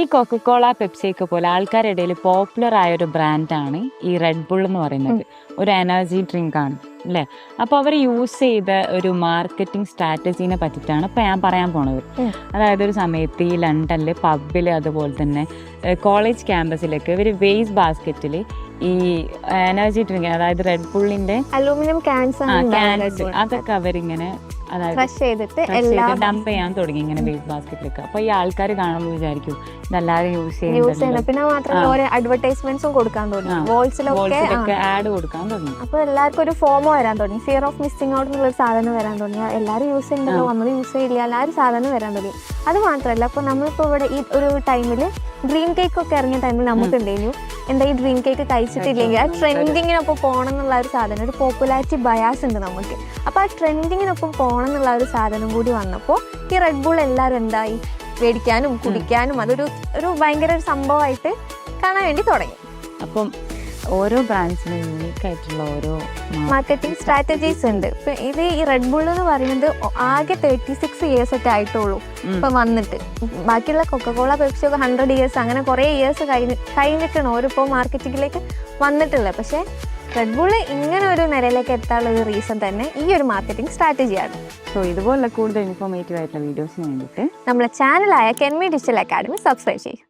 ഈ കൊക്കക്കോള പെപ്സിയൊക്കെ പോലെ ആൾക്കാരുടെ ഇടയിൽ പോപ്പുലർ ആയ ഒരു ബ്രാൻഡാണ് ഈ റെഡ് ബുൾ എന്ന് പറയുന്നത്. ഒരു എനർജി ഡ്രിങ്ക് ആണ് അല്ലേ? അപ്പോൾ അവർ യൂസ് ചെയ്ത ഒരു മാർക്കറ്റിംഗ് സ്ട്രാറ്റജീനെ പറ്റിയിട്ടാണ് ഇപ്പോൾ ഞാൻ പറയാൻ പോണത്. അതായത് ഒരു സമയത്ത് ഈ ലണ്ടനിൽ പബ്ബിൽ അതുപോലെ തന്നെ കോളേജ് ക്യാമ്പസിലൊക്കെ ഇവർ വേസ്റ്റ് ബാസ്ക്കറ്റിൽ ഈ എനർജി ഡ്രിങ്ക് അതായത് റെഡ് ബുള്ളിന്റെ അലൂമിനിയം ക്യാൻസ് അതൊക്കെ അവരിങ്ങനെ ക്രഷ് ചെയ്തിട്ട് എല്ലാം ഡംപ് ചെയ്യാൻ തുടങ്ങി ഇങ്ങനെ വേസ്റ്റ് ബാസ്ക്കറ്റിലൊക്കെ അപ്പോൾ ഈ ആൾക്കാർ കാണുമ്പോൾ വിചാരിക്കും ഇതെല്ലാവരും യൂസ് ചെയ്യുന്നത്. പിന്നെ മാത്രമല്ല ഓരോ അഡ്വർടൈസ്മെന്റ്സും കൊടുക്കാൻ തുടങ്ങി. വോൾസിലൊക്കെ ആഡ് കൊടുക്കാൻ തുടങ്ങി. അപ്പൊ എല്ലാവർക്കും ഒരു ഫോമോ വരാൻ തുടങ്ങി. ഫിയർ ഓഫ് മിസ്സിംഗ് ഔട്ട് എന്നുള്ള സാധനം വരാൻ തുടങ്ങി. എല്ലാവരും യൂസ് ചെയ്യുന്നുണ്ടല്ലോ. നമ്മൾ യൂസ് ചെയ്യില്ല. എല്ലാവരും സാധനം വരാൻ തുടങ്ങി. അത് മാത്രമല്ല അപ്പൊ നമ്മളിപ്പോ ഇവിടെ ഈ ഒരു ടൈമിൽ ഡ്രീം കേക്ക് ഒക്കെ ഇറങ്ങിയ ടൈമിൽ നമുക്ക് ഉണ്ടായിരുന്നു എന്താ ഈ ഡ്രീം കേക്ക് കഴിച്ചിട്ടില്ലെങ്കിൽ ആ ട്രെൻഡിങ്ങിനൊപ്പം പോകണം എന്നുള്ള ഒരു സാധനം ഒരു പോപ്പുലാരിറ്റി ബയാസ് ഉണ്ട് നമുക്ക്. അപ്പോൾ ആ ട്രെൻഡിങ്ങിനൊപ്പം പോകണം എന്നുള്ള ഒരു സാധനം കൂടി വന്നപ്പോൾ ഈ റെഡ് ബുൾ എല്ലാവരും എന്തായി? മേടിക്കാനും കുടിക്കാനും അതൊരു ഒരു ഭയങ്കര ഒരു സംഭവമായിട്ട് കാണാൻ വേണ്ടി തുടങ്ങി. അപ്പം ഓരോ ബ്രാൻഡ്സിനും യൂണീക്ക് ആയിട്ടുള്ള ഓരോ മാർക്കറ്റിംഗ് സ്ട്രാറ്റജീസ് ഉണ്ട്. ഇപ്പൊ ഇത് ഈ റെഡ് ബുൾ എന്ന് പറയുന്നത് ആകെ തേർട്ടി സിക്സ് ഇയേഴ്സ് ഒക്കെ ആയിട്ടുള്ളൂ ഇപ്പൊ വന്നിട്ട്. ബാക്കിയുള്ള കൊക്കക്കോള പെപ്സി ഒക്കെ ഹൺഡ്രഡ് ഇയേഴ്സ് അങ്ങനെ കുറെ ഇയേഴ്സ് കഴിഞ്ഞ് കഴിഞ്ഞിട്ടാണ് ഓരോ മാർക്കറ്റിംഗിലേക്ക് വന്നിട്ടുള്ളത്. പക്ഷേ റെഡ് ബുൾ ഇങ്ങനെ ഒരു നിലയിലേക്ക് എത്താനുള്ള ഒരു റീസൺ തന്നെ ഈ ഒരു മാർക്കറ്റിംഗ് സ്ട്രാറ്റജിയാണ് സോ ഇതുപോലുള്ള കൂടുതൽ ഇൻഫോർമേറ്റീവ് ആയിട്ടുള്ള വീഡിയോസിന് വേണ്ടിയിട്ട് നമ്മുടെ ചാനലായ കെൻമി ഡിജിറ്റൽ അക്കാഡമി സബ്സ്ക്രൈബ് ചെയ്യും